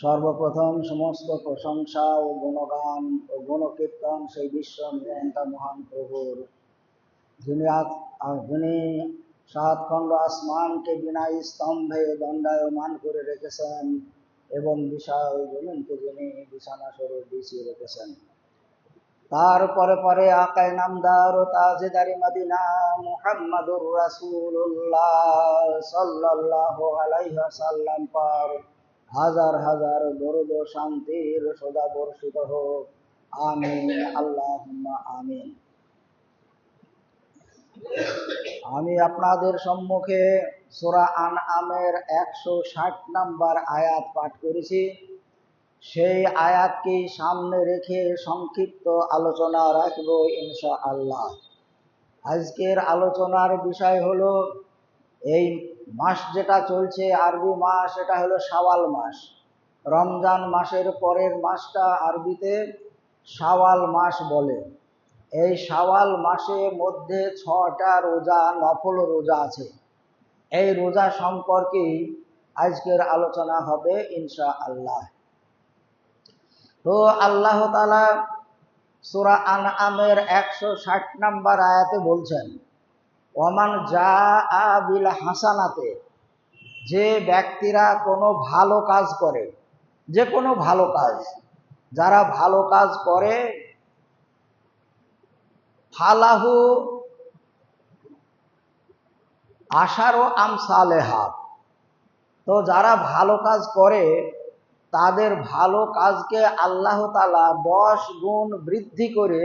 সর্বপ্রথম সমস্ত প্রশংসা ও গুণগান ও গুণকীর্তন সেই বিশ্ব নিয়ন্তা মহান প্রভুর। যিনি যিনি সাত খণ্ড আসমানকে বিনা স্তম্ভে দণ্ডায়মান করে রেখেছেন এবং বিশাল জমিনকে যিনি বিছানা স্বরূপ বিছিয়ে রেখেছেন। তার পরে পরে আকায় নামদার ও তাজেদারি মদিনা মুহাম্মাদুর রাসূলুল্লাহ সাল্লাল্লাহু আলাইহি ওয়াসাল্লাম পর হাজার হাজার দরুদ শান্তির সদা বর্ষিত হোক। আমিন, আল্লাহুম্মা আমিন। আমি আপনাদের সম্মুখে সূরা আনআমের একশো ষাট নাম্বার আয়াত পাঠ করেছি। সেই আয়াতকে সামনে রেখে সংক্ষিপ্ত আলোচনা রাখব ইনশা আল্লাহ আজকের আলোচনার বিষয় হলো এই মাস যেটা চলছে, আরবি মাস, এটা হলো সাওয়াল মাস। রমজান মাসের পরের মাসটা আরবিতে সাওয়াল মাস বলে। এই সাওয়াল মাসের মধ্যে ছটা রোজা, নফল রোজা আছে। এই রোজা সম্পর্কেই আজকের আলোচনা হবে ইনশা আল্লাহ তো আল্লাহ তালা সুরা আন আমের একশো ষাট নাম্বার আয়াতে বলছেন ওমান যা আবিল হাসানাতে, যে ব্যক্তিরা কোনো ভালো কাজ করে, যে কোনো ভালো কাজ, যারা ভালো কাজ করে, ফালাহু আশারও আমসালেহা তো যারা ভালো কাজ করে, তাদের ভালো কাজকে আল্লাহ তালা দশ গুণ বৃদ্ধি করে,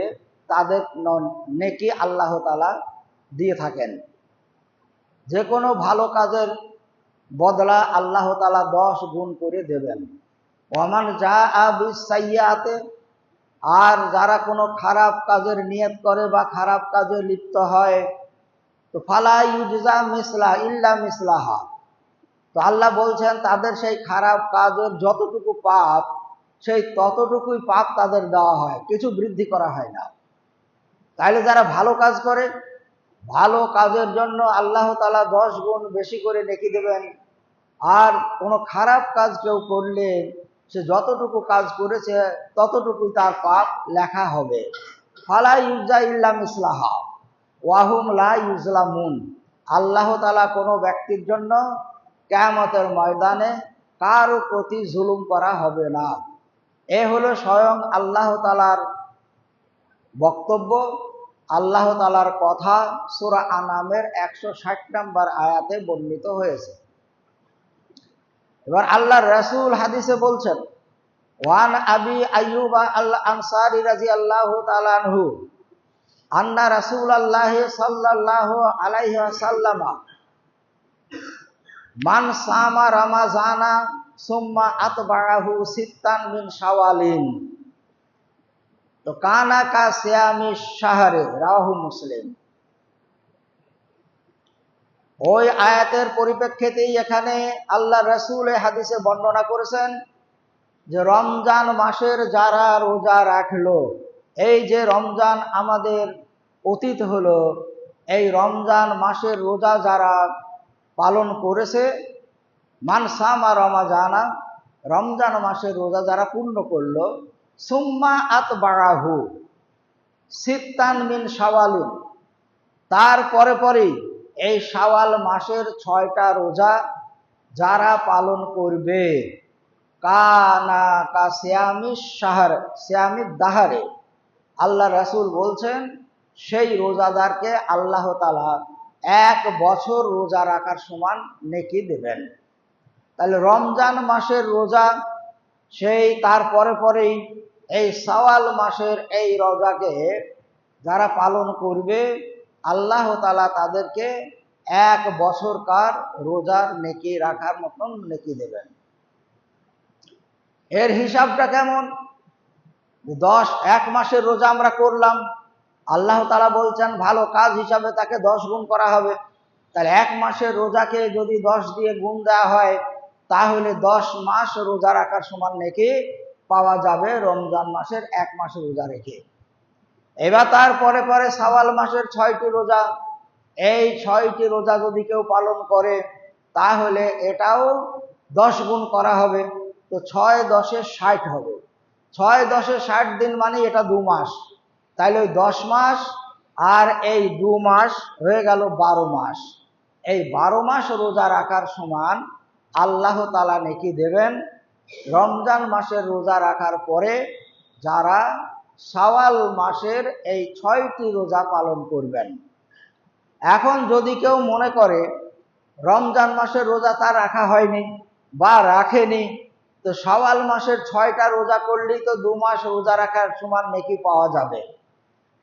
তাদের নেকি আল্লাহ তালা দিয়ে থাকেন। যে কোনো ভালো কাজের বদলা আল্লাহ তালা দশ গুণ করে দেবেন। ওমান যা আবিসাইয়াতে আর যারা কোনো খারাপ কাজের নিয়ত করে বা খারাপ কাজে লিপ্ত হয়, তো ফালা ইউজা মিসলা ইল্লা মিসলাহা। তো আল্লাহ বলছেন, তাদের সেই খারাপ কাজের যতটুকু পাপ, সেই ততটুকুই পাপ তাদের দেওয়া হয়, কিছু বৃদ্ধি করা হয় না। তাইলে যারা ভালো কাজ করে ভালো কাজের জন্য আল্লাহ তালা দশ গুণ বেশি করে নেকি দেবেন। আর কোনো খারাপ কাজ কেউ করলে সে যতটুকু কাজ করেছে, ততটুকুই তার পাপ লেখা হবে। ফালা ইউজা ইল্লাম ইসলাহা ওয়াহুম লা ইউজলামুন। আল্লাহ তালা কোনো ব্যক্তির জন্য কেয়ামতের ময়দানে কারও প্রতি জুলুম করা হবে না। এ হলো স্বয়ং আল্লাহ তালার বক্তব্য। আল্লাহ তালার কথা সুরা আনামের একশো ষাট নম্বর আয়াতে বর্ণিত হয়েছে। এবার আল্লাহ রসুল হাদিসে বলছেন, ওয়ান আবি আল্লাহ আনসারি রাজি আল্লাহ তালানহু আন্না আল্লাহ ওয়াসাল্লামা, মান সামা রামাজানা সুম্মা আতবাহু সিত্তান মিন তো কানা কা সিয়ামি শাহরে, রাহু মুসলিম। ওই আয়াতের পরিপ্রেক্ষিতেই এখানে আল্লাহ রসুল হাদিসে বর্ণনা করেছেন যে রমজান মাসের যারা রোজা রাখল, এই যে রমজান আমাদের অতীত হলো, এই রমজান মাসের রোজা যারা পালন করেছে মানসামা রমাজানা, রমজান মাসের রোজা যারা পূর্ণ করল সুম্মা আত বাড়াহু সিত্তান মিন শাওয়ালিন। তারপরে পরেই এই শাওয়াল মাসের ছয়টা রোজা যারা পালন করবে। কানা কা শ্যামি সাহার শ্যামি দাহারে। আল্লাহ রাসূল বলছেন, সেই রোজাদারকে আল্লাহ তালা এক বছর রোজা রাখার সমান নেকি দেবেন। তাহলে রমজান মাসের রোজা, সেই তারপরে পরেই এই সওয়াল মাসের এই রোজাকে যারা পালন করবে, আল্লাহ তালা তাদেরকে এক বছরকার রোজার নেকি রাখার মতন নেকি দেবেন। এর হিসাবটা কেমন? দশ, এক মাসের রোজা আমরা করলাম, আল্লাহ তালা বলছেন ভালো কাজ হিসাবে তাকে দশ গুণ করা হবে। তাহলে এক মাসের রোজাকে যদি দশ দিয়ে গুণ দেওয়া হয়, তাহলে দশ মাস রোজা রাখার সমান নেকি পাওয়া যাবে রমজান মাসের এক মাসের রোজা রেখে। এবার তার পরে পরে সাওয়াল মাসের ছয়টি রোজা। এই ছয়টি রোজা যদি কেউ পালন করে, তাহলে এটাও দশ গুণ করা হবে। তো ছয় দশে ষাট হবে। ছয় দশে ষাট দিন মানে এটা দু মাস। তাইলে ওই দশ মাস আর এই দু মাস হয়ে গেল বারো মাস। এই বারো মাস রোজা রাখার সমান আল্লাহ তালা নেকি দেবেন রমজান মাসের রোজা রাখার পরে যারা সাওয়াল মাসের এই ছয়টি রোজা পালন করবেন। এখন যদি কেউ মনে করে রমজান মাসের রোজা তার রাখা হয়নি বা রাখেনি, তো সওয়াল মাসের ছয়টা রোজা করলেই তো দু মাস রোজা রাখার সমান নেকি পাওয়া যাবে।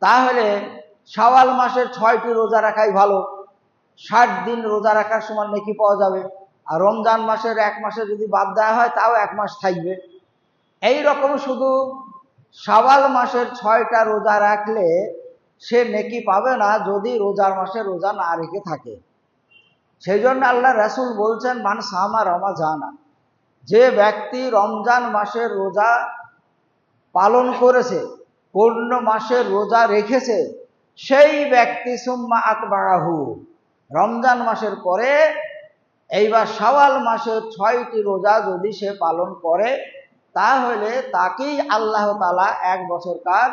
তাহলে সওয়াল মাসের ছয়টি রোজা রাখাই ভালো, ষাট দিন রোজা রাখার সমান নেকি পাওয়া যাবে। আর রমজান মাসের এক মাসে যদি বাদ দেওয়া হয়, তাও এক মাস থাকবে। এই রকম শুধু সওয়াল মাসের ছয়টা রোজা রাখলে সে নেকি পাবে না, যদি রোজার মাসে রোজা না রেখে থাকে। সেই জন্য আল্লাহ রাসুল বলছেন, মান সামা রমা জানা যে ব্যক্তি রমজান মাসের রোজা পালন করেছে, পূর্ণ মাসের রোজা রেখেছে, সেই ব্যক্তি সুম্মা আতবাড়াহু রমজান মাসের পরে এইবার সওয়াল মাসের ছয়টি রোজা যদি সে পালন করে, তাহলে তাকেই আল্লাহ তালা এক বছর বছরকার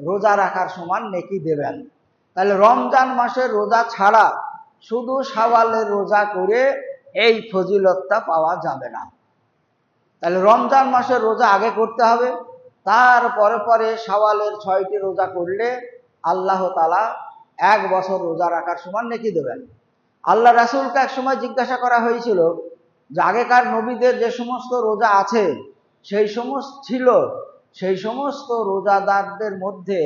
রোজা রাখার সমান নেকি দেবেন। তাহলে রমজান মাসের রোজা ছাড়া শুধু সাওয়ালের রোজা করে এই ফজিলতটা পাওয়া যাবে না। তাহলে রমজান মাসের রোজা আগে করতে হবে, তার পরে পরে সাওয়ালের ছয়টি রোজা করলে আল্লাহ তালা এক বছর রোজা রাখার সমান নেকি দেবেন। আল্লাহ রাসুলকে এক সময় জিজ্ঞাসা করা হয়েছিল যে আগেকার নবীদের যে সমস্ত রোজা আছে, সেই সমস্ত ছিল, সেই সমস্ত রোজাদারদের মধ্যে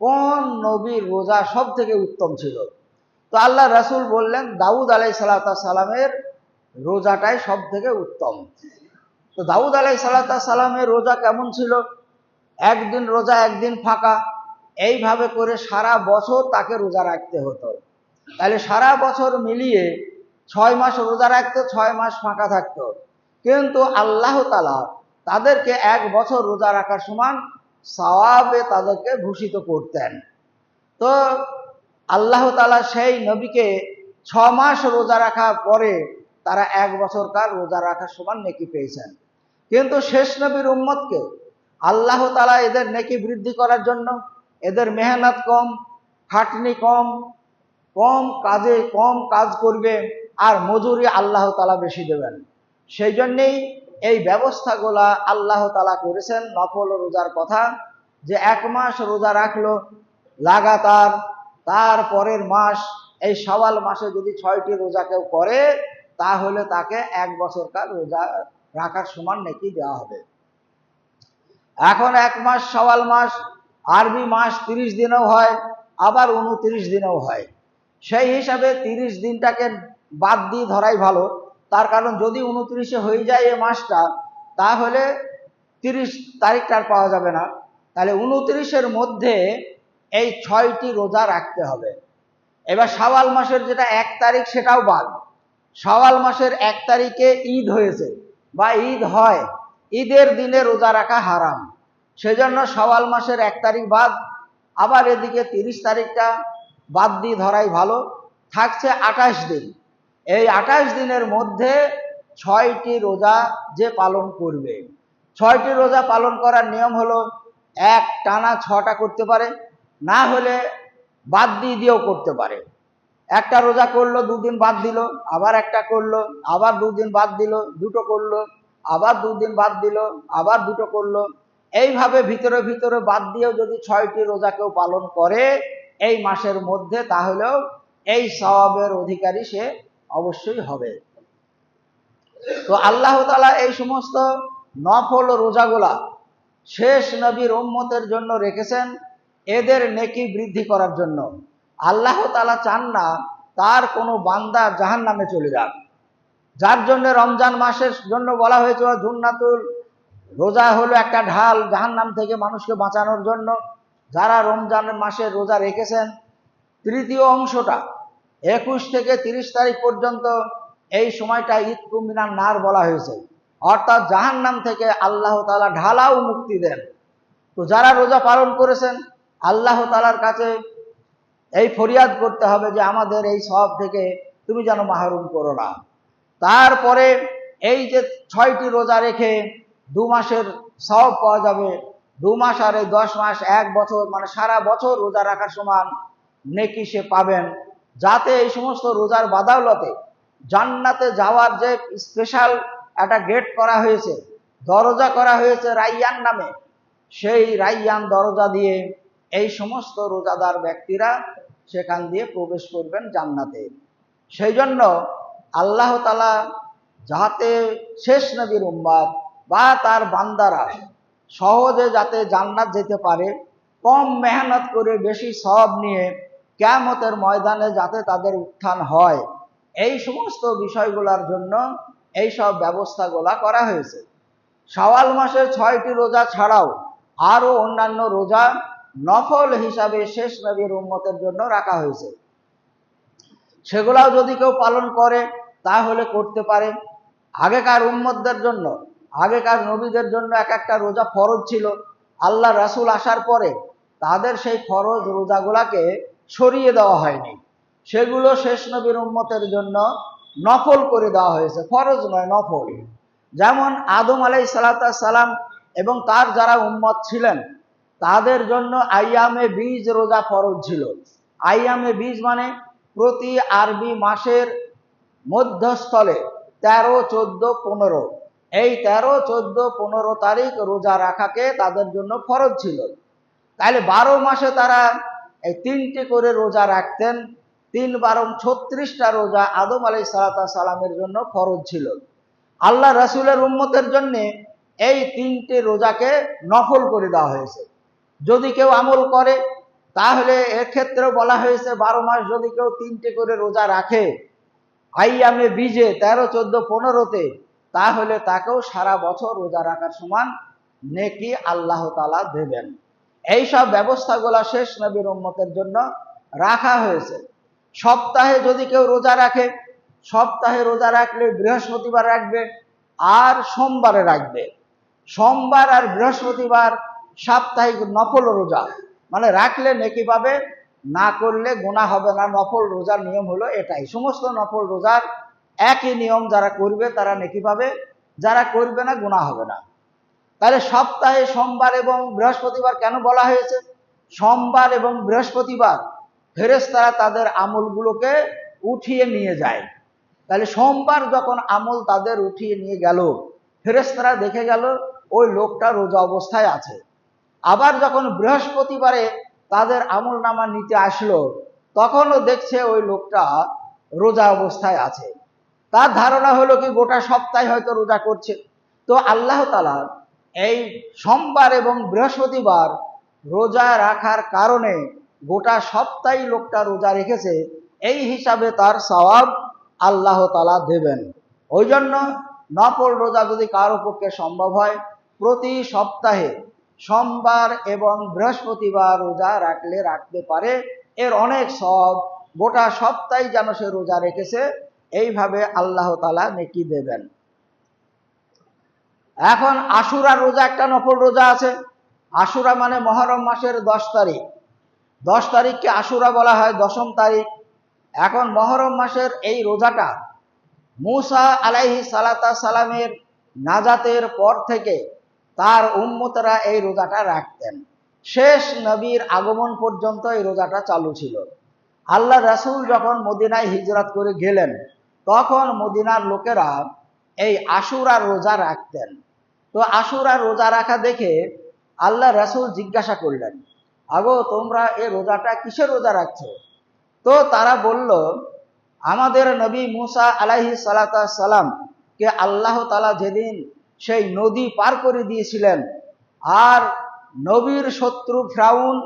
কোন নবীর রোজা সব থেকে উত্তম ছিল? তো আল্লাহ রাসুল বললেন, দাউদ আলাই সালামের রোজাটাই সব থেকে উত্তম। তো দাউদ আলাই সালামের রোজা কেমন ছিল? একদিন রোজা একদিন ফাঁকা। এইভাবে করে সারা বছর তাকে রোজা রাখতে হতো। তাহলে সারা বছর মিলিয়ে ছয় মাস রোজা রাখতো, ছয় মাস ফাঁকা থাকতো। কিন্তু আল্লাহ তালা তাদেরকে এক বছর রোজা রাখার সমান সওয়াবে তাদেরকে ভূষিত করতেন। তো আল্লাহ তালা সেই নবীকে ছ মাস রোজা রাখার পরে তারা এক বছর বছরকার রোজা রাখার সমান নেকি পেয়েছেন। কিন্তু শেষ নবীর উম্মতকে আল্লাহ তালা এদের নেকি বৃদ্ধি করার জন্য, এদের মেহনত কম, খাটনি কম কম কাজে কম কাজ করবে আর মজুরি আল্লাহ তালা বেশি দেবেন। সেই জন্যেই এই ব্যবস্থাগুলা আল্লাহ তালা করেছেন নফল রোজার কথা, যে এক মাস রোজা রাখল লাগাতার, তার পরের মাস, এই সওয়াল মাসে যদি ছয়টি রোজা কেউ করে, তাহলে তাকে এক বছর বছরকার রোজা রাখার সমান নেকি দেওয়া হবে। এখন এক মাস সওয়াল মাস, আরবি মাস তিরিশ দিনেও হয়, আবার উনত্রিশ দিনেও হয়। সেই হিসাবে তিরিশ দিনটাকে বাদ দিয়ে ধরাই ভালো। তার কারণ যদি উনত্রিশে হয়ে যায় এ মাসটা, তাহলে তিরিশ তারিখটা আর পাওয়া যাবে না। তাহলে উনত্রিশের মধ্যে এই ছয়টি রোজা রাখতে হবে। এবার শাওয়াল মাসের যেটা এক তারিখ সেটাও বাদ। শাওয়াল মাসের এক তারিখে ঈদ হয়েছে বা ঈদ হয়, ঈদের দিনে রোজা রাখা হারাম। সেজন্য শাওয়াল মাসের এক তারিখ বাদ, আবার এদিকে তিরিশ তারিখটা বাদ দিয়ে ধরাই ভালো। থাকছে আঠাশ দিন। এই আঠাশ দিনের মধ্যে ছয়টি রোজা যে পালন করবে। ছয়টি রোজা পালন করার নিয়ম হলো, এক টানা ছটা করতে পারে, না হলে বাদ দিয়ে দিয়েও করতে পারে। একটা রোজা করল, দুদিন বাদ দিল, আবার একটা করল, আবার দুদিন বাদ দিল, দুটো করল, আবার দুদিন বাদ দিল, আবার দুটো করল। এইভাবে ভিতরে ভিতরে বাদ দিয়েও যদি ছয়টি রোজা কেউ পালন করে এই মাসের মধ্যে তাহলেও এই সওয়াবের অধিকারী সে অবশ্যই হবে। তো আল্লাহ তালা এই সমস্ত নফল রোজাগুলা শেষ নবীর উম্মতের জন্য রেখেছেন এদের নেকি বৃদ্ধি করার জন্য। আল্লাহ তালা চান না তার কোনো বান্দা জাহান নামে চলে যাক। যার জন্য রমজান মাসের জন্য বলা হয়েছে জুন্নাতুল রোজা হলো একটা ঢাল জাহান নাম থেকে মানুষকে বাঁচানোর জন্য। যারা রমজান মাসে রোজা রেখেছেন, তৃতীয় অংশটা, একুশ থেকে তিরিশ তারিখ পর্যন্ত এই সময়টা ঈদ কুমিনার নার বলা হয়েছে। অর্থাৎ জাহান নাম থেকে আল্লাহ তালা ঢালাও মুক্তি দেন। তো যারা রোজা পালন করেছেন, আল্লাহ তালার কাছে এই ফরিয়াদ করতে হবে যে আমাদের এই সব থেকে তুমি যেন মাহরুম করো না। তারপরে এই যে ছয়টি রোজা রেখে দু মাসের সব পাওয়া যাবে দু মাস আর এই দশ মাস, এক বছর মানে সারা বছর রোজা রাখার সমান নেকি সে পাবেন। যাতে এই সমস্ত রোজার বাদাউলতে জান্নাতে যাওয়ার যে স্পেশাল একটা গেট করা হয়েছে, দরজা করা হয়েছে রাইয়ান নামে, সেই রাইয়ান দরজা দিয়ে এই সমস্ত রোজাদার ব্যক্তিরা সেখান দিয়ে প্রবেশ করবেন জান্নাতে। সেই জন্য আল্লাহ তালা যাতে শেষ নবীর উম্মাদ বা তার বান্দারা সহজে যাতে জান্নাত যেতে পারে, কম মেহনত করে বেশি সব নিয়ে কেয়ামতের ময়দানে যাতে তাদের উত্থান হয়। এই সমস্ত বিষয়গুলোর জন্য এই সব ব্যবস্থাগুলা করা হয়েছে। শাওয়াল মাসের ছয়টি রোজা ছাড়াও আরও অন্যান্য রোজা নফল হিসাবে শেষ নবীর উন্মতের জন্য রাখা হয়েছে। সেগুলাও যদি কেউ পালন করে, তাহলে করতে পারে। আগেকার উন্মতদের জন্য আগেকার নবীদের জন্য এক একটা রোজা ফরজ ছিল। আল্লাহ রাসুল আসার পরে তাদের সেই ফরজ রোজাগুলাকে সরিয়ে দেওয়া হয়নি। সেগুলো শেষ নবীর উম্মতের জন্য নফল করে দেওয়া হয়েছে। ফরজ নয়, নফল। যেমন আদম আলাই সালাম এবং তার যারা উম্মত ছিলেন, তাদের জন্য আইয়ামে বীজ রোজা ফরজ ছিল। আইয়ামে বীজ মানে প্রতি আরবি মাসের মধ্যস্থলে তেরো, চোদ্দ, পনেরো। এই তেরো, চোদ্দ, পনেরো তারিখ রোজা রাখাকে তাদের জন্য ফরজ ছিল। তাহলে বারো মাসে তারা এই তিনটি করে রোজা রাখতেন, তিন বারো ছত্রিশটা রোজা আদম আলাই সালাতা সালামের জন্য ফরজ ছিল। আল্লাহ রাসুলের উম্মতের জন্যে এই তিনটে রোজাকে নফল করে দেওয়া হয়েছে। যদি কেউ আমল করে, তাহলে এক্ষেত্রেও বলা হয়েছে বারো মাস যদি কেউ তিনটে করে রোজা রাখে, আইয়ামে বিজে তেরো, চোদ্দ, পনেরোতে তাহলে তাকেও সারা বছর রোজা রাখার সমান নেকি আল্লাহ তালা দেবেন। এইসব ব্যবস্থাগুলো শেষ নবীর উম্মতের জন্য রাখা হয়েছে। সপ্তাহে যদি কেউ রোজা রাখে, সপ্তাহে রোজা রাখলে বৃহস্পতিবার রাখবে আর সোমবারে রাখবে। সোমবার আর বৃহস্পতিবার সাপ্তাহিক নফল রোজা মানে রাখলে নেকি পাবে, না করলে গোনা হবে না। নফল রোজার নিয়ম হলো এটাই। সমস্ত নফল রোজার একই নিয়ম যারা করবে, তারা নেকি পাবে। যারা করবে না গুণা হবে না। তাহলে সপ্তাহে সোমবার এবং বৃহস্পতিবার কেন বলা হয়েছে? সোমবার এবং বৃহস্পতিবার ফেরেস্তারা তাদের আমলগুলোকে উঠিয়ে নিয়ে যায়। তাহলে সোমবার যখন আমল তাদের উঠিয়ে নিয়ে গেল ফেরেস্তারা দেখে গেল, ওই লোকটা রোজা অবস্থায় আছে। আবার যখন বৃহস্পতিবারে তাদের আমল নামা নিতে আসলো, তখনও দেখছে ওই লোকটা রোজা অবস্থায় আছে। তার ধারণা হলো কি, গোটা সপ্তাহে হয়তো রোজা করছে। তো আল্লাহ তালা এই সোমবার এবং বৃহস্পতিবার রোজা রাখার কারণে গোটা সপ্তাহে লোকটা রোজা রেখেছে, এই হিসাবে তার সওয়াব আল্লাহ তালা দেবেন। ওই জন্য নফল রোজা যদি কারও পক্ষে সম্ভব হয়, প্রতি সপ্তাহে সোমবার এবং বৃহস্পতিবার রোজা রাখলে রাখতে পারে। এর অনেক সব গোটা সপ্তাহে যেন সে রোজা রেখেছে এইভাবে আল্লাহ তালা নেকি দেবেন। এখন আশুরা রোজা, একটা নফল রোজা আছে। আশুরা মানে মহরম মাসের দশ তারিখ। দশ তারিখকে আশুরা বলা হয়, দশম তারিখ। এখন মহরম মাসের এই রোজাটা মুসা আলাইহি সালাতা সালামের নাজাতের পর থেকে তার উম্মতরা এই রোজাটা রাখতেন। শেষ নবীর আগমন পর্যন্ত এই রোজাটা চালু ছিল। আল্লাহ রাসুল যখন মদিনায় হিজরত করে গেলেন তখন মদিনার লোকেরা এই আশুরা রোজা রাখতেন। তো আশুরা রোজা রাখা দেখে আল্লাহ রাসুল জিজ্ঞাসা করলেন, আগো, তোমরা এই রোজাটা কিসের রোজা রাখছো? তো তারা বলল, আমাদের নবী মুসা আলাহি সালাম কে আল্লাহ তালা যেদিন সেই নদী পার করে দিয়েছিলেন, আর নবীর শত্রু ফ্রাউন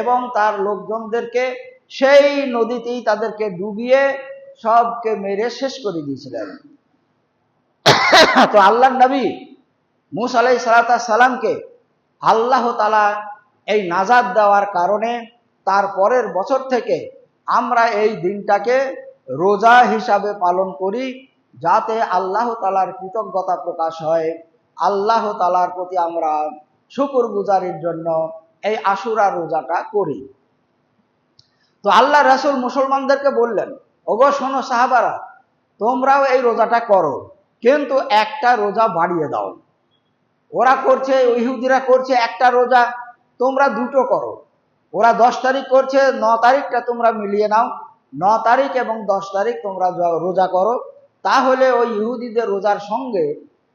এবং তার লোকজনদেরকে সেই নদীতেই তাদেরকে ডুবিয়ে সবকে মেরে শেষ করে দিয়েছিলেন। তো আল্লাহ নবী মুসা আলাই সালাতা সালামকে আল্লাহ তালা এই নাজাদ দেওয়ার কারণে তার পরের বছর থেকে আমরা এই দিনটাকে রোজা হিসাবে পালন করি যাতে আল্লাহ তালার কৃতজ্ঞতা প্রকাশ হয়। আল্লাহ তালার প্রতি আমরা শুকুর গুজারির জন্য এই আশুরা রোজাটা করি। তো আল্লাহ রাসুল মুসলমানদেরকে বললেন ওগো সাহাবারা, তোমরাও এই রোজাটা করো, কিন্তু একটা রোজা বাড়িয়ে দাও। ওরা করছে, ইহুদিরা করছে একটা রোজা, তোমরা দুটো করো। ওরা দশ তারিখ করছে, ন তারিখটা তোমরা মিলিয়ে নাও। ন তারিখ এবং দশ তারিখ তোমরা রোজা করো। তাহলে ওই ইহুদিদের রোজার সঙ্গে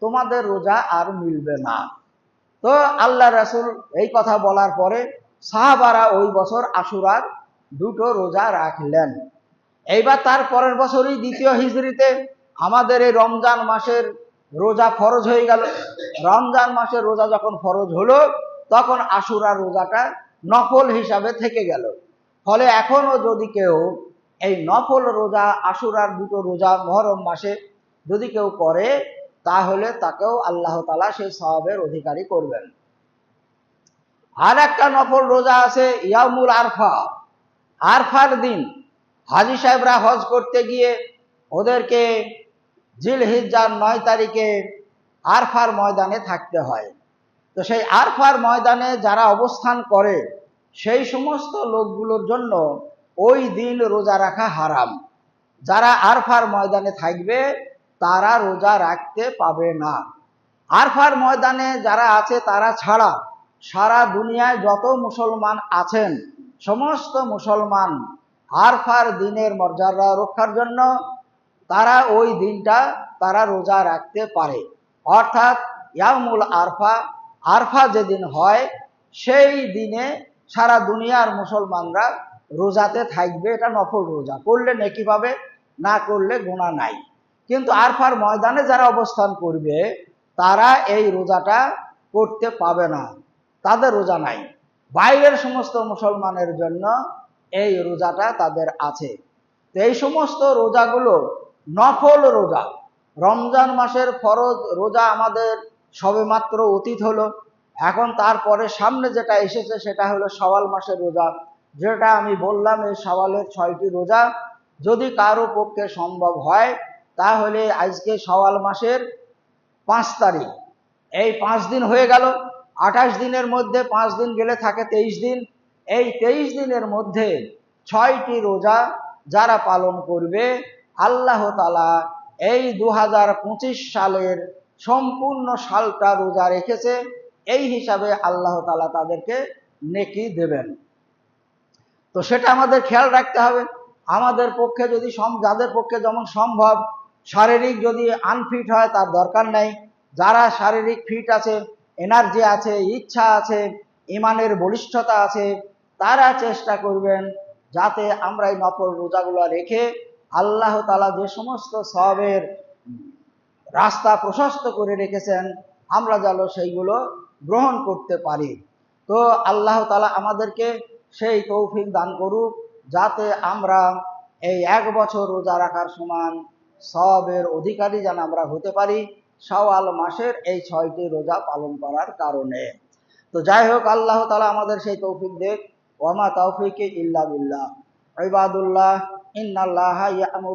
তোমাদের রোজা আর মিলবে না। তো আল্লাহ রাসূল এই কথা বলার পরে সাহাবারা ওই বছর আশুরার দুটো রোজা রাখলেন। এইবার তার পরের বছরই দ্বিতীয় হিজড়িতে আমাদের এই রমজান মাসের রোজা ফরজ হয়ে গেল। রমজান মাসের রোজা যখন ফরজ হলো, তখন আশুরার রোজাটা নফল হিসাবে থেকে গেল। ফলে এখনও যদি কেউ এই নফল রোজা, আশুরার দুটো রোজা মহরম মাসে যদি কেউ করে, তাহলে তাকেও আল্লাহ তালা সেই সওয়াবের অধিকারী করবেন। আর একটা নফল রোজা আছে ইয়ামুল আরফা। আরফার দিন হাজি সাহেবরা হজ করতে গিয়ে ওদেরকে জিল হিজ্জার নয় তারিখে আরফার ময়দানে থাকতে হয়। তো সেই আরফার ময়দানে যারা অবস্থান করে, সেই সমস্ত লোকগুলোর জন্য ওই দিন রোজা রাখা হারাম। যারা আরফার ময়দানে থাকবে, তারা রোজা রাখতে পাবে না। আরফার ময়দানে যারা আছে, তারা ছাড়া সারা দুনিয়ায় যত মুসলমান আছেন, সমস্ত মুসলমান আরফার দিনের মর্যাদা রক্ষার জন্য তারা ওই দিনটা তারা রোজা রাখতে পারে। অর্থাৎ ইয়ামুল আরফা আরফা যেদিন হয়, সেই দিনে সারা দুনিয়ার মুসলমানরা রোজাতে থাকবে। এটা নফল রোজা। করলে নেকি পাবে, না করলে গুণা নাই। কিন্তু আরফার ময়দানে যারা অবস্থান করবে, তারা এই রোজাটা করতে পাবে না। তাদের রোজা নাই। বাইরের সমস্ত মুসলমানের জন্য এই রোজাটা তাদের আছে। তো এই সমস্ত রোজাগুলো নফল রোজা। রমজান মাসের ফরজ রোজা আমাদের সবেমাত্র অতীত হলো। এখন তারপরে সামনে যেটা এসেছে সেটা হলো সওয়াল মাসের রোজা। যেটা আমি বললাম এই সওয়ালের ছয়টি রোজা। যদি কারও পক্ষে সম্ভব হয়, তাহলে আজকে সওয়াল মাসের পাঁচ তারিখ। এই পাঁচ দিন হয়ে গেল। আঠাশ দিনের মধ্যে পাঁচ দিন গেলে থাকে তেইশ দিন। এই তেইশ দিনের মধ্যে ছয়টি রোজা যারা পালন করবে, আল্লাহ তালা এই দু হাজার পঁচিশ সালের সম্পূর্ণ সালটা রোজা রেখেছে। এই হিসাবে আল্লাহ তালা তাদেরকে নেকি দেবেন। তো সেটা আমাদের খেয়াল রাখতে হবে। আমাদের পক্ষে যদি যাদের পক্ষে যেমন সম্ভব, শারীরিক যদি আনফিট হয় তার দরকার নেই। যারা শারীরিক ফিট আছে এনার্জি আছে, ইচ্ছা আছে, ইমানের বলিষ্ঠতা আছে তারা চেষ্টা করবেন যাতে আমরা এই নফল রোজাগুলো রেখে আল্লাহ তালা যে সমস্ত সবের রাস্তা প্রশস্ত করে রেখেছেন, আমরা যেন সেইগুলো গ্রহণ করতে পারি। তো আল্লাহ তালা আমাদেরকে সেই তৌফিক দান করুক, যাতে আমরা এই এক বছর রোজা রাখার সমান সবের অধিকারী যেন আমরা হতে পারি সওয়াল মাসের এই ছয়টি রোজা পালন করার কারণে। তো যাই হোক, আল্লাহ তালা আমাদের সেই তৌফিক দেখ। ওমা তৌফিকে ইল্লা বিল্লাহ ইবাদুল্লাহ ইন্নাল্লাহ ইয়ামুরু